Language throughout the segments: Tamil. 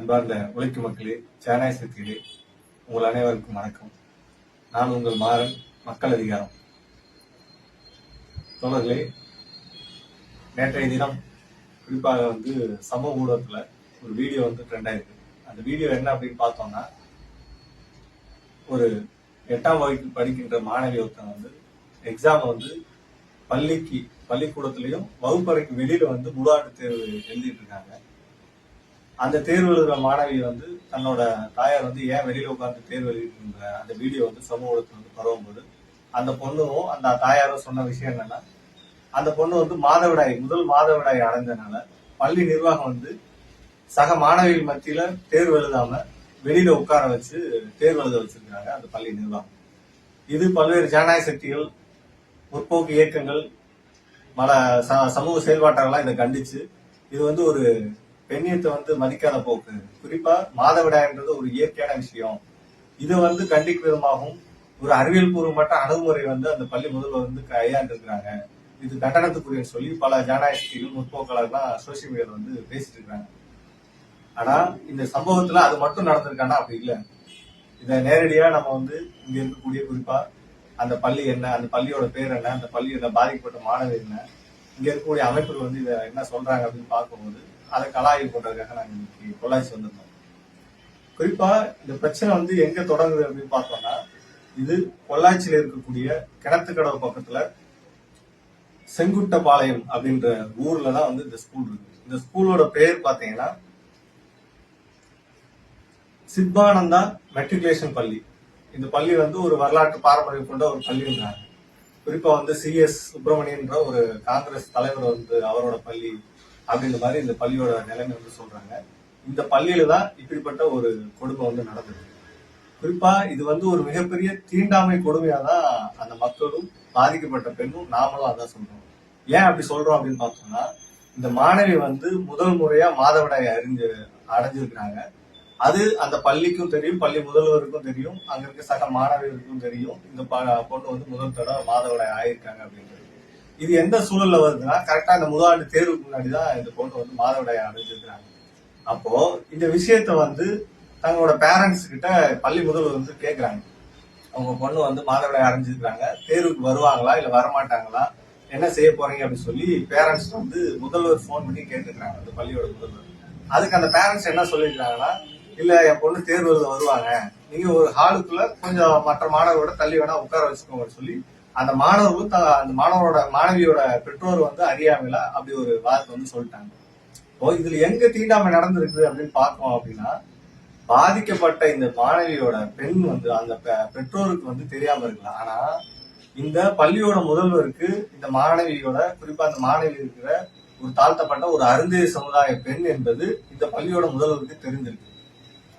அன்பார்ந்த உழைக்கும் மக்களே சேனாய் சக்திகளே உங்கள் அனைவருக்கும் வணக்கம். நான் உங்கள் மாறன் மக்கள் அதிகாரம். தோழர்களே நேற்றைய தினம் குறிப்பாக வந்து சமூக ஊடகத்தில் ஒரு வீடியோ வந்து ட்ரெண்ட் ஆயிருக்கு. அந்த வீடியோ என்ன அப்படின்னு பார்த்தோம்னா ஒரு எட்டாம் வகுப்பு படிக்கின்ற மாணவி ஒருத்தன் வந்து எக்ஸாம் வந்து பள்ளிக்கு பள்ளிக்கூடத்துலேயும் வகுப்பறைக்கு வெளியில வந்து முழாட்டு தேர்வு எழுதிட்டு இருக்காங்க. அந்த தேர்வு எழுதுற மாணவி வந்து தன்னோட தாயார் வந்து ஏன் வெளியில உட்கார்ந்து தேர்வு எழுதிட்டு அந்த வீடியோ வந்து சமூகத்துல வந்து பரவும்போது அந்த பொண்ணும் அந்த தாயாரும் சொன்ன விஷயம் என்னன்னா அந்த பொண்ணு வந்து மாதவிடாய் முதல் மாதவிடாய் அடைஞ்சனால பள்ளி நிர்வாகம் வந்து சக மாணவிகள் மத்தியில தேர்வு எழுதாம வெளியில உட்கார வச்சு தேர்வு எழுத வச்சிருக்காங்க அந்த பள்ளி நிர்வாகம். இது பல்வேறு ஜனநாயக சக்திகள் முற்போக்கு இயக்கங்கள் பல ச- சமூக செயல்பாட்டாளர்லாம் இதை கண்டிச்சு இது வந்து ஒரு பெண்ணியத்தை வந்து மதிக்காத போக்கு. குறிப்பா மாதவிடாய்ன்றது ஒரு இயற்கையான விஷயம். இதை வந்து கண்டிக்கு விதமாகவும் ஒரு அறிவியல் பூர்வமற்ற அணுகுமுறை வந்து அந்த பள்ளி முதல்வர் வந்து கையாண்டிருக்கிறாங்க இது கட்டணத்துக்குரிய சொல்லி பல ஜனநாயகிகள் சக்திகள் முற்போக்காளர்லாம் சோசியல் மீடியாவில் வந்து பேசிட்டு இருக்காங்க ஆனா இந்த சம்பவத்துல அது மட்டும் நடந்திருக்கானா? அப்படி இல்லை. இதை நேரடியா நம்ம வந்து இங்க இருக்கக்கூடிய குறிப்பா அந்த பள்ளி என்ன அந்த பள்ளியோட பேர் என்ன அந்த பள்ளியோட பாதிக்கப்பட்ட மாணவர் என்ன இங்க இருக்கக்கூடிய அமைப்புகள் வந்து இதை என்ன சொல்றாங்க அப்படின்னு பார்க்கும்போது அதை கலாய்வு பண்றதுக்காக நாங்க இன்னைக்கு பொள்ளாச்சி வந்திருந்தோம். குறிப்பா இந்த பிரச்சனை வந்து எங்க தொடங்குது அப்படின்னு பார்த்தோம்னா இது பொள்ளாச்சியில் இருக்கக்கூடிய கிணத்துக்கடவு பக்கத்துல செங்குட்டபாளையம் அப்படின்ற ஊர்ல தான் வந்து இந்த ஸ்கூல் இருக்கு. இந்த ஸ்கூலோட பேர் பாத்தீங்கன்னா சித்பானந்தா மெட்ரிகுலேஷன் பள்ளி. இந்த பள்ளி வந்து ஒரு வரலாற்று பாரம்பரியம் கொண்ட ஒரு பள்ளின்றாங்க. குறிப்பா வந்து சி எஸ் சுப்பிரமணியன்ற ஒரு காங்கிரஸ் தலைவர் வந்து அவரோட பள்ளி அப்படின்ற மாதிரி இந்த பள்ளியோட நிலைமை வந்து சொல்றாங்க. இந்த பள்ளியில தான் இப்படிப்பட்ட ஒரு கொடுமை வந்து நடந்தது. குறிப்பா இது வந்து ஒரு மிகப்பெரிய தீண்டாமை கொடுமையா தான் அந்த மக்களும் பாதிக்கப்பட்ட பெண்ணும் நாமளும் அதான் சொல்றோம். ஏன் அப்படி சொல்றோம் அப்படின்னு பார்த்தோம்னா இந்த மாணவி வந்து முதல் முறையா மாதவிடாய் அறிஞ்சு அடைஞ்சிருக்கிறாங்க. அது அந்த பள்ளிக்கும் தெரியும் பள்ளி முதல்வருக்கும் தெரியும் அங்க இருக்க சக மாணவிகளுக்கும் தெரியும். இந்த பொண்ணு வந்து முதல் தடவை மாதவிடாய் ஆயிருக்காங்க அப்படின்றது. இது எந்த சூழல்ல வருதுன்னா கரெக்டா இந்த முதலாண்டு தேர்வுக்கு முன்னாடி தான் இந்த பொண்ணு வந்து மாதவிடாய் அடைஞ்சிருக்கிறாங்க. அப்போ இந்த விஷயத்த வந்து தங்களோட பேரண்ட்ஸ் கிட்ட பள்ளி முதல்வர் வந்து கேட்குறாங்க அவங்க பொண்ணு வந்து மாதவிடாய் அடைஞ்சிருக்கிறாங்க. தேர்வுக்கு வருவாங்களா இல்ல வரமாட்டாங்களா? என்ன செய்ய போறீங்க? அப்படின்னு சொல்லி பேரண்ட்ஸ் வந்து முதல்வர் ஃபோன் பண்ணி கேட்டுக்கிறாங்க அந்த பள்ளியோட முதல்வர். அதுக்கு அந்த பேரண்ட்ஸ் என்ன சொல்லியிருக்காங்கன்னா இல்ல என் பொண்ணு தேர்வு வருவாங்க. நீங்க ஒரு ஹாலுக்குள்ள கொஞ்சம் மற்ற மாணவரோட தள்ளி வேணா உட்கார வச்சுக்கோங்கன்னு சொல்லி அந்த மாணவர் த- அந்த மாணவரோட மாணவியோட பெற்றோர் வந்து அறியாமையில அப்படி ஒரு வார்த்தை வந்து சொல்லிட்டாங்க. இப்போ இதுல எங்க தீண்டாமை நடந்திருக்கு அப்படின்னு பார்த்தோம் அப்படின்னா பாதிக்கப்பட்ட இந்த மாணவியோட பெண் வந்து அந்த பெற்றோருக்கு வந்து தெரியாம இருக்கலாம். ஆனா இந்த பள்ளியோட முதல்வருக்கு இந்த மாணவியோட குறிப்பா அந்த மாணவி இருக்கிற ஒரு தாழ்த்தப்பட்ட ஒரு அருந்தைய சமுதாய பெண் என்பது இந்த பள்ளியோட முதல்வருக்கு தெரிஞ்சிருக்கு.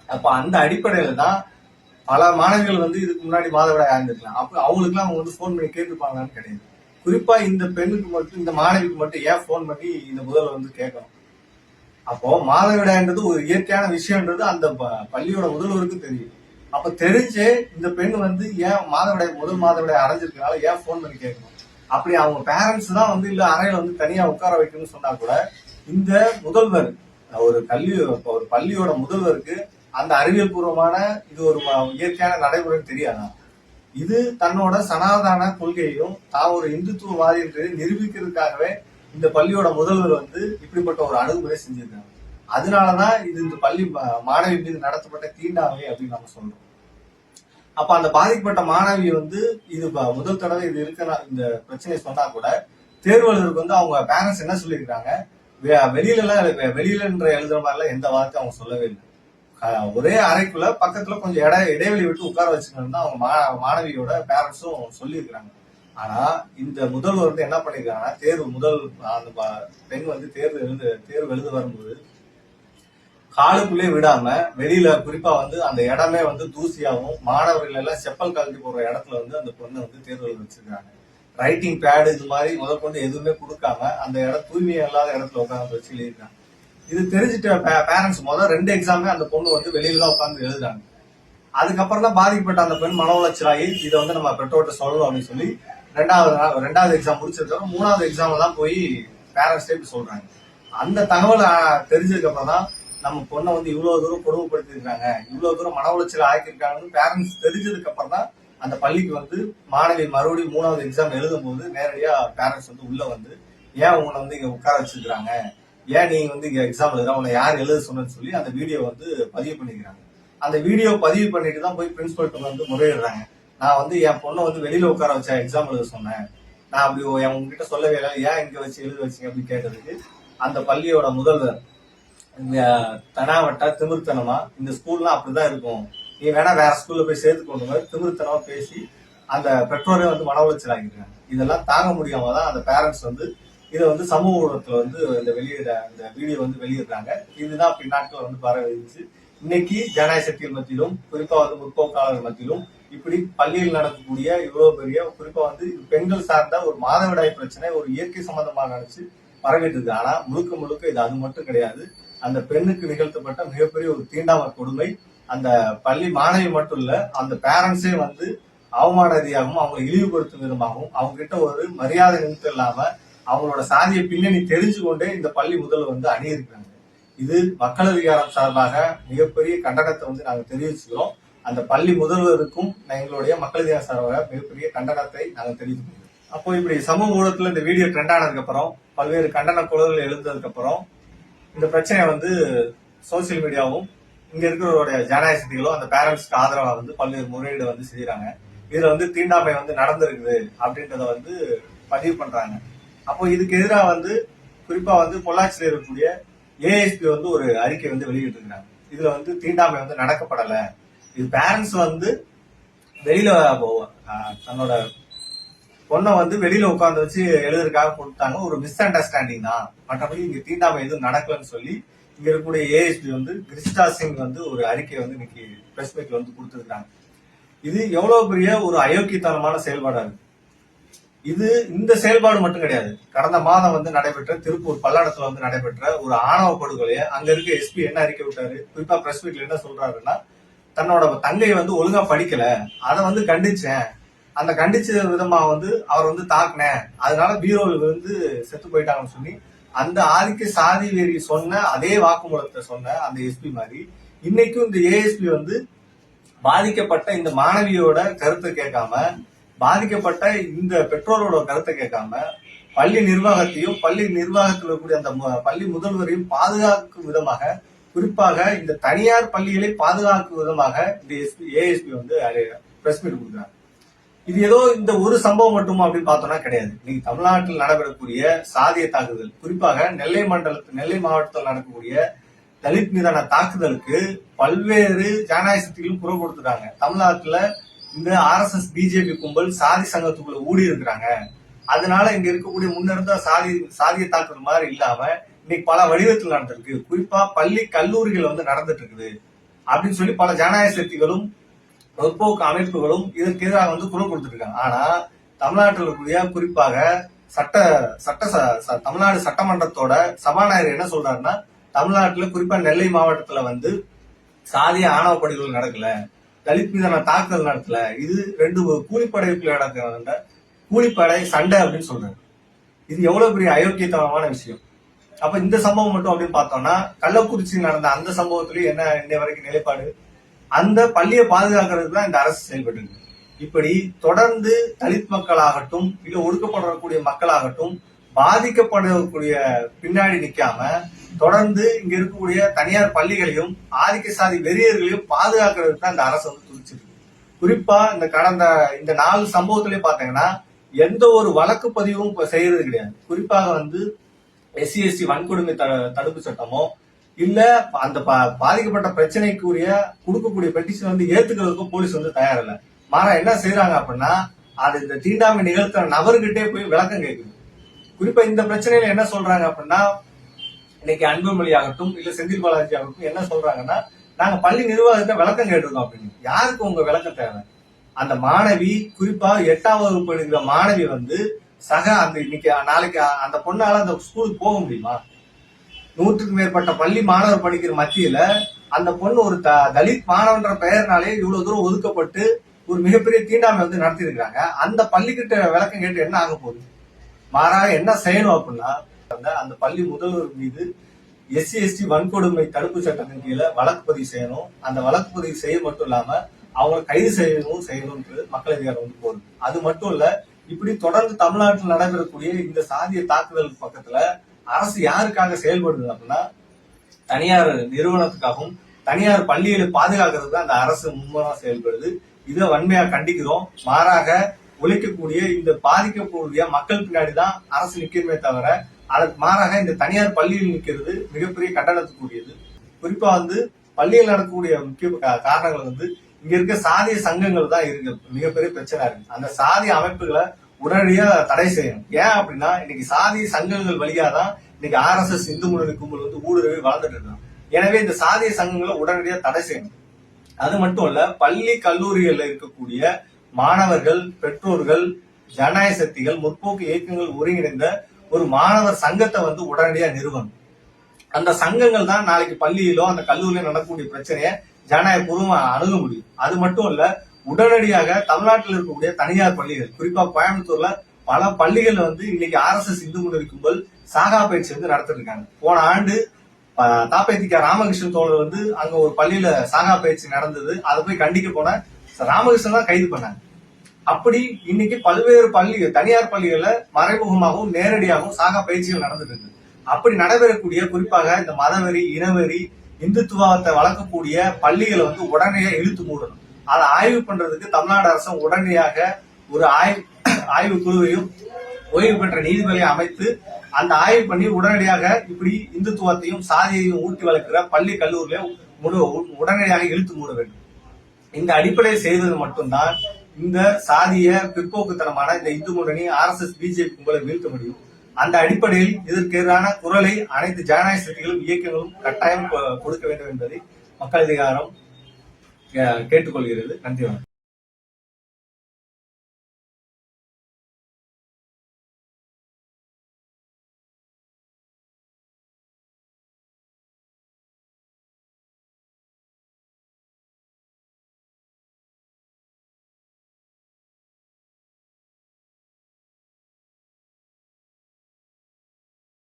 அப்ப அந்த அடிப்படையில தான் பல மாணவிகள் வந்து இதுக்கு முன்னாடி மாதவிடாய் ஆயிருந்திருக்கலாம். அப்ப அவங்களுக்குலாம் அவங்க வந்து ஃபோன் பண்ணி கேட்டுப்பாங்களான்னு கிடையாது. குறிப்பா இந்த பெண்ணுக்கு மட்டும் இந்த மாணவிக்கு மட்டும் ஏன் ஃபோன் பண்ணி இந்த முதல்ல வந்து கேட்கணும்? அப்போ மாதவிடாய்ன்றது ஒரு இயற்கையான விஷயம்ன்றது அந்த ப- பள்ளியோட முதல்வருக்கு தெரியும். அப்ப தெரிஞ்சு இந்த பெண் வந்து ஏன் மாதவிடாய் முதல் மாதவிடாய் அடைஞ்சிருக்கனால ஏன் ஃபோன் பண்ணி கேட்கணும்? அப்படி அவங்க பேரண்ட்ஸ் தான் வந்து இல்ல அறையில வந்து தனியா உட்கார வைக்கணும்னு சொன்னா கூட இந்த முதல்வர் ஒரு கல்வி ஒரு பள்ளியோட முதல்வருக்கு அந்த அறிவியல் பூர்வமான இது ஒரு இயற்கையான நடைமுறைன்னு தெரியாதா? இது தன்னோட சனாதன கொள்கையையும் தான் ஒரு இந்துத்துவவாதி என்று நிரூபிக்கிறதுக்காகவே இந்த பள்ளியோட முதல்வர் வந்து இப்படிப்பட்ட ஒரு அணுகுமுறை செஞ்சிருக்காங்க. அதனாலதான் இது இந்த பள்ளி மாணவி மீது நடத்தப்பட்ட தீண்டாமை அப்படின்னு நம்ம சொல்றோம். அப்ப அந்த பாதிக்கப்பட்ட மாணவி வந்து இது ப- முதல் தடவை இது இருக்கிற இந்த பிரச்சனை சொன்னா கூட தேர்வாளருக்கு வந்து அவங்க பேரண்ட்ஸ் என்ன சொல்லியிருக்காங்க வெ- வெளியில எல்லாம் வெ- வெளியிலன்ற எழுதுற மாதிரிலாம் எந்த வார்த்தையும் அவங்க சொல்லவே இல்லை. ஒரே அறைக்குள்ள பக்கத்துல கொஞ்சம் இட இடைவெளி விட்டு உட்கார வச்சுக்கணும்னு அவங்க மா- மாணவியோட பேரண்ட்ஸும் சொல்லியிருக்கிறாங்க. ஆனா இந்த முதல்வர் வந்து என்ன பண்ணிருக்காங்கன்னா தேர்வு முதல் அந்த ப- பெண் வந்து தேர்வு எழுது தேர்வு எழுத வரும்போது காலுக்குள்ளே விடாம வெளியில குறிப்பா வந்து அந்த இடமே வந்து தூசியாகவும் மாணவர்கள் எல்லாம் செப்பல் கழட்டி போடுற இடத்துல வந்து அந்த பொண்ணை வந்து தேர்வு எழுத வச்சிருக்காங்க. ரைட்டிங் பேடு இது மாதிரி முதற்கொண்டு எதுவுமே கொடுக்காம அந்த இடம் தூய்மை இல்லாத இடத்துல உட்காந்து வச்சு எழுதியிருக்காங்க. இது தெரிஞ்சுட்ட பேரண்ட்ஸ் முதல் ரெண்டு எக்ஸாமே அந்த பொண்ணு வந்து வெளியில தான் உட்காந்து எழுதுறாங்க. அதுக்கப்புறம் தான் பாதிக்கப்பட்ட அந்த பெண் மன உளைச்சலாகி இதை வந்து நம்ம பெற்றோர்கிட்ட சொல்லணும் அப்படின்னு சொல்லி ரெண்டாவது ரெண்டாவது எக்ஸாம் முடிச்சதுக்கப்புறம் மூணாவது எக்ஸாம்ல தான் போய் பேரண்ட்ஸ்டே இப்படி சொல்றாங்க. அந்த தகவலை தெரிஞ்சதுக்கு அப்புறம் தான் நம்ம பொண்ணை வந்து இவ்வளோ தூரம் கொடுமைப்படுத்திருக்காங்க இவ்வளோ தூரம் மன உளைச்சல் ஆக்கியிருக்காங்கன்னு பேரண்ட்ஸ் தெரிஞ்சதுக்கு அப்புறம் தான் அந்த பள்ளிக்கு வந்து மாணவி மறுபடியும் மூணாவது எக்ஸாம் எழுதும் போது நேரடியாக பேரண்ட்ஸ் வந்து உள்ள வந்து ஏன் உங்களை வந்து இங்கே உட்கார வச்சிருக்கிறாங்க? ஏன் நீ வந்து இங்கே எக்ஸாம் எழுதுற உன்னை யார் எழுத சொன்னேன்னு சொல்லி அந்த வீடியோ வந்து பதிவு பண்ணிக்கிறாங்க. அந்த வீடியோ பதிவு பண்ணிட்டு தான் போய் பிரின்சிபல்கிட்ட வந்து முறையிடுறாங்க. நான் வந்து என் பொண்ணை வந்து வெளியில உட்கார வச்சா எக்ஸாம் எழுத சொன்னேன். நான் அப்படி என் உங்ககிட்ட சொல்லவே இல்லை. ஏன் இங்க வச்சு எழுத வச்சீங்க அப்படின்னு கேட்டதுக்கு அந்த பள்ளியோட முதல்வர் இந்த தனாவட்டா திமிர்த்தனமா இந்த ஸ்கூல்லாம் அப்படிதான் இருக்கும். நீ வேணா வேற ஸ்கூல்ல போய் சேர்த்து கொண்டு போய் திமிர்த்தனமா பேசி அந்த பெற்றோரே வந்து மன உளைச்சல் ஆகிருக்காங்க இதெல்லாம் தாங்க முடியாம தான் அந்த பேரண்ட்ஸ் வந்து இதை வந்து சமூக ஊடகத்துல வந்து இந்த வெளியிட இந்த வீடியோ வந்து வெளியிடுறாங்க. இதுதான் பின்னாட்கள் வந்து பரவிச்சு இன்னைக்கு ஜனநாயக சக்திகள் மத்தியிலும் குறிப்பா வந்து முற்போக்காளர்கள் மத்தியிலும் இப்படி பள்ளியில் நடக்கக்கூடிய இவ்வளவு பெரிய குறிப்பா வந்து பெண்கள் சார்ந்த ஒரு மாதவிடாய் பிரச்சனை ஒரு இயற்கை சம்பந்தமா நினைச்சு பரவிட்டு இருக்கு. ஆனா முழுக்க முழுக்க இது அது மட்டும் கிடையாது. அந்த பெண்ணுக்கு நிகழ்த்தப்பட்ட மிகப்பெரிய ஒரு தீண்டாமல் கொடுமை அந்த பள்ளி மாணவி மட்டும் இல்ல அந்த பேரண்ட்ஸே வந்து அவமான ரீதியாகவும் அவங்களை இழிவுபடுத்தும் விதமாகவும் அவங்க கிட்ட ஒரு மரியாதை நிமித்தம் இல்லாம அவங்களோட சாதிய பின்னணி தெரிஞ்சு கொண்டே இந்த பள்ளி முதல்வர் வந்து அணியிருக்கிறாங்க. இது மக்கள் அதிகாரம் சார்பாக மிகப்பெரிய கண்டனத்தை வந்து நாங்கள் தெரிவிச்சுக்கிறோம். அந்த பள்ளி முதல்வருக்கும் எங்களுடைய மக்கள் அதிகாரம் சார்பாக மிகப்பெரிய கண்டனத்தை நாங்கள் தெரிவித்துக்கிறோம் அப்போ இப்படி சமூக ஊடகத்துல இந்த வீடியோ ட்ரெண்ட் ஆனதுக்கு அப்புறம் பல்வேறு கண்டன குழுவில் எழுந்ததுக்கு அப்புறம் இந்த பிரச்சனையை வந்து சோசியல் மீடியாவும் இங்க இருக்கிறவருடைய ஜனநாயக சக்திகளும் அந்த பேரண்ட்ஸ்க்கு ஆதரவா வந்து பல்வேறு முறையீடு வந்து செய்யறாங்க இதுல வந்து தீண்டாமை வந்து நடந்திருக்குது அப்படின்றத வந்து பதிவு பண்றாங்க. அப்போ இதுக்கு எதிராக வந்து குறிப்பா வந்து பொள்ளாச்சியில் இருக்கக்கூடிய ஏஎஸ்பி வந்து ஒரு அறிக்கை வந்து வெளியிட்டிருக்கிறாங்க. இதுல வந்து தீண்டாமை வந்து நடக்கப்படல. இது பேரண்ட்ஸ் வந்து வெளியில தன்னோட பொண்ணை வந்து வெளியில உட்காந்து வச்சு எழுதுறதுக்காக கொடுத்தாங்க. ஒரு மிஸ் அண்டர்ஸ்டாண்டிங் தான். மற்றபடி இங்க தீண்டாமை எதுவும் நடக்கலன்னு சொல்லி இங்க இருக்கக்கூடிய ஏஎஸ்பி வந்து கிரிஷ்டா சிங் வந்து ஒரு அறிக்கையை வந்து இன்னைக்கு பிரஸ் மீட்ல வந்து கொடுத்துருக்காங்க இது எவ்வளவு பெரிய ஒரு அயோக்கியத்தனமான செயல்பாடா இருக்கு. இது இந்த செயல்பாடு மட்டும் கிடையாது. கடந்த மாதம் வந்து நடைபெற்ற திருப்பூர் பல்லடத்துல வந்து நடைபெற்ற ஒரு ஆணவ படுகொலையை அங்க இருக்க எஸ்பி என்ன அறிக்கை விட்டாரு? குறிப்பா பிரஸ் மீட்ல என்ன சொல்றாருன்னா தன்னோட தங்கையை வந்து ஒழுங்கா படிக்கல. அதை வந்து கண்டிச்சேன். அந்த கண்டிச்ச விதமா வந்து அவர் வந்து தாக்குனேன். அதனால பீரோவில் வந்து செத்து போயிட்டாங்கன்னு சொல்லி அந்த ஆதிக்க சாதி வெறி சொன்ன அதே வாக்குமூலத்தை சொன்ன அந்த எஸ்பி மாதிரி இன்னைக்கும் இந்த ஏஎஸ்பி வந்து பாதிக்கப்பட்ட இந்த மாணவியோட கருத்தை கேட்காம பாதிக்கப்பட்ட இந்த பெற்றோரோட கருத்தை கேட்காம பள்ளி நிர்வாகத்தையும் பள்ளி நிர்வாகத்தில் இருக்கக்கூடிய அந்த பள்ளி முதல்வரையும் பாதுகாக்கும் விதமாக குறிப்பாக இந்த தனியார் பள்ளிகளை பாதுகாக்கும் விதமாக இந்த எஸ்பி ஏஎஸ்பி வந்து பிரஸ் மீட் கொடுக்குறாங்க. இது ஏதோ இந்த ஒரு சம்பவம் மட்டுமா அப்படின்னு பார்த்தோம்னா கிடையாது. இன்னைக்கு தமிழ்நாட்டில் நடைபெறக்கூடிய சாதிய தாக்குதல் குறிப்பாக நெல்லை மண்டலத்தில் நெல்லை மாவட்டத்தில் நடக்கக்கூடிய தலித் மீதான தாக்குதலுக்கு பல்வேறு ஜனநாயக சக்திகளும் குரல் கொடுத்துட்டாங்க. தமிழ்நாட்டில் இந்த ஆர்எஸ்எஸ் பிஜேபி கும்பல் சாதி சங்கத்துக்குள்ள ஊடி இருக்கிறாங்க. அதனால இங்க இருக்கக்கூடிய முன்னிருந்த சாதி சாதிய தாக்குதல் மாதிரி இல்லாம இன்னைக்கு பல வடிவத்தில் நடந்திருக்கு. குறிப்பா பள்ளி கல்லூரிகள் வந்து நடந்துட்டு இருக்குது. அப்படின்னு சொல்லி பல ஜனநாயக சக்திகளும் முற்போக்கு அமைப்புகளும் இதற்கு எதிராக வந்து குரல் கொடுத்துருக்காங்க ஆனா தமிழ்நாட்டில் இருக்கக்கூடிய குறிப்பாக சட்ட சட்ட ச- ச- தமிழ்நாடு சட்டமன்றத்தோட சபாநாயகர் என்ன சொல்றாருன்னா தமிழ்நாட்டில் குறிப்பா நெல்லை மாவட்டத்துல வந்து சாதிய ஆணவ படுகொலை நடக்கல. தலித் மீதான தாக்குதல் நடத்துல. இது ரெண்டு கூலிப்படைக்குள்ள நடக்கிற கூலிப்படை சண்டை அப்படின்னு சொல்றாரு இது எவ்வளவு பெரிய அயோக்கியத்தனமான விஷயம். அப்ப இந்த சம்பவம் மட்டும் அப்படின்னு பார்த்தோம்னா கள்ளக்குறிச்சி நடந்த அந்த சம்பவத்திலயும் என்ன இன்னை வரைக்கும் நிலைப்பாடு? அந்த பள்ளியை பாதுகாக்கிறதுக்கு தான் இந்த அரசு செயல்பட்டு இப்படி தொடர்ந்து தலித் மக்களாகட்டும் இல்ல ஒடுக்கப்படக்கூடிய மக்களாகட்டும் பாதிக்கப்படக்கூடிய பின்னாடி நிக்காம தொடர்ந்து இங்க இருக்கக்கூடிய தனியார் பள்ளிகளையும் ஆதிக்க சாதி வெறியர்களையும் பாதுகாக்கிறதுக்கு தான் இந்த அரசு வந்து துடிச்சிருக்கு குறிப்பா இந்த கடந்த இந்த நாலு சம்பவத்திலே பாத்தீங்கன்னா எந்த ஒரு வழக்கு பதிவும் இப்ப செய்யறது கிடையாது. குறிப்பாக வந்து எஸ்சி எஸ்டி வன்கொடுமை த- தடுப்பு சட்டமோ இல்ல அந்த பா- பாதிக்கப்பட்ட பிரச்சனைக்குரிய கொடுக்கக்கூடிய பெட்டிஷன் வந்து ஏத்துக்கிறதுக்கும் போலீஸ் வந்து தயாரில்லை. மாறா என்ன செய்யறாங்க அப்படின்னா அது இந்த தீண்டாமை நிகழ்த்துற நபர்கிட்டே போய் விளக்கம் கேட்குது குறிப்பா இந்த பிரச்சனையில என்ன சொல்றாங்க அப்படின்னா இன்னைக்கு அன்புமொழி ஆகட்டும் இல்ல செந்தில் பாலாஜி ஆகட்டும் என்ன சொல்றாங்கன்னா நாங்க பள்ளி நிர்வாகத்தை விளக்கம் கேட்டிருக்கோம் அப்படின்னு. யாருக்கு உங்க விளக்கம் தேவை? அந்த மாணவி குறிப்பா எட்டாவது வகுப்பு படிக்கிற மாணவி வந்து சக அந்த இன்னைக்கு நாளைக்கு அந்த பொண்ணால அந்த ஸ்கூலுக்கு போக முடியுமா? நூற்றுக்கு மேற்பட்ட பள்ளி மாணவர் படிக்கிற மத்தியில அந்த பொண்ணு ஒரு த- தலித் மாணவன்ற பெயர்னாலே இவ்வளவு தூரம் ஒதுக்கப்பட்டு ஒரு மிகப்பெரிய தீண்டாமை வந்து நடத்தியிருக்காங்க அந்த பள்ளிக்கிட்ட விளக்கம் கேட்டு என்ன ஆக போகுது? மாறாக என்ன செய்யணும் அப்படின்னா அந்த- அந்த பள்ளி முதல்வர் மீது எஸ்சி எஸ்டி வன்கொடுமை தடுப்பு சட்டத்தின் கீழே வழக்கு பதிவு செய்யணும். அந்த வழக்கு பதிவு செய்ய மட்டும் இல்லாம அவங்களை கைது செய்யணும் செய்யணும்ன்றது மக்கள் அதிகாரம் வந்து போகுது. அது மட்டும் இல்ல இப்படி தொடர்ந்து தமிழ்நாட்டில் நடைபெறக்கூடிய இந்த சாதிய தாக்குதல் பக்கத்துல அரசு யாருக்காக செயல்படுது அப்படின்னா தனியார் நிறுவனத்துக்காகவும் தனியார் பள்ளிகளை பாதுகாக்கிறதுக்கு தான் அந்த அரசு மும்முரமா செயல்படுது. இதை வன்மையா கண்டிக்கிறோம். மாறாக உழைக்கக்கூடிய இந்த பாதிக்கக்கூடிய மக்கள் பின்னாடி தான் அரசு நிற்கணுமே தவிர அதற்கு மாறாக இந்த தனியார் பள்ளியில் நிற்கிறது மிகப்பெரிய கட்டணத்துக்குரியது. குறிப்பா வந்து பள்ளியில் நடக்கக்கூடிய முக்கிய காரணங்கள் வந்து இங்க இருக்க சாதிய சங்கங்கள் தான் இருக்கு. மிகப்பெரிய பிரச்சனை இருக்கு. அந்த சாதிய அமைப்புகளை உடனடியா தடை செய்யணும். ஏன் அப்படின்னா இன்னைக்கு சாதிய சங்கங்கள் வழியா தான் இன்னைக்கு ஆர்எஸ்எஸ் இந்து முன்னணி கும்பல் வந்து ஊடுருவி வளர்ந்துட்டு இருக்காங்க. எனவே இந்த சாதிய சங்கங்களை உடனடியா தடை செய்யணும். அது மட்டும் இல்ல பள்ளி கல்லூரிகள்ல இருக்கக்கூடிய மாணவர்கள் பெற்றோர்கள் ஜனநாயக சக்திகள் முற்போக்கு இயக்கங்கள் ஒருங்கிணைந்த ஒரு மாணவர் சங்கத்தை வந்து உடனடியாக நிறுவனம் அந்த சங்கங்கள் தான் நாளைக்கு பள்ளியிலோ அந்த கல்லூரியில நடக்கக்கூடிய பிரச்சனையை ஜனநாயகபூர்வமா அணுக முடியும். அது மட்டும் இல்ல உடனடியாக தமிழ்நாட்டில் இருக்கக்கூடிய தனியார் பள்ளிகள் குறிப்பா கோயம்புத்தூர்ல பல பள்ளிகள் வந்து இன்னைக்கு ஆர்எஸ்எஸ் இந்து முன்னணி கும்பல் சாகா பயிற்சி வந்து நடத்திட்டு இருக்காங்க போன ஆண்டு அஹ், ராமகிருஷ்ணன் தோழர் வந்து அங்க ஒரு பள்ளியில சாகா பயிற்சி நடந்தது. அதை போய் கண்டிக்க போன ராமகிருஷ்ணன் தான் கைது பண்ணாங்க. அப்படி இன்னைக்கு பல்வேறு பள்ளி தனியார் பள்ளிகள்ல மறைமுகமாகவும் நேரடியாகவும் சாகா பயிற்சிகள் நடந்துட்டு இருக்கு. அப்படி நடைபெறக்கூடிய குறிப்பாக இந்த மதவெறி இனவெறி இந்துத்துவத்தை வளர்க்கக்கூடிய பள்ளிகளை வந்து உடனடியாக இழுத்து மூடணும். அதை ஆய்வு பண்றதுக்கு தமிழ்நாடு அரசு உடனடியாக ஒரு ஆய்வு ஆய்வு குழுவையும் ஓய்வு பெற்ற நீதிபதியை அமைத்து அந்த ஆய்வு பண்ணி உடனடியாக இப்படி இந்துத்துவத்தையும் சாதியையும் ஊட்டி வளர்க்கிற பள்ளி கல்லூரிகளை முழு- உடனடியாக இழுத்து மூட வேண்டும். இந்த அடிப்படையை செய்தது மட்டும்தான் இந்த சாதிய பிற்போக்குத்தனமான இந்த இந்து முன்னணி ஆர்எஸ்எஸ் பிஜேபி கும்பலை வீழ்த்த முடியும். அந்த அடிப்படையில் இதற்கு எதிரான குரலை அனைத்து ஜனநாயக சக்திகளும் இயக்கங்களும் கட்டாயம் கொ- கொடுக்க வேண்டும் என்பதை மக்கள் அதிகாரம் கேட்டுக்கொள்கிறது. நன்றி வணக்கம்.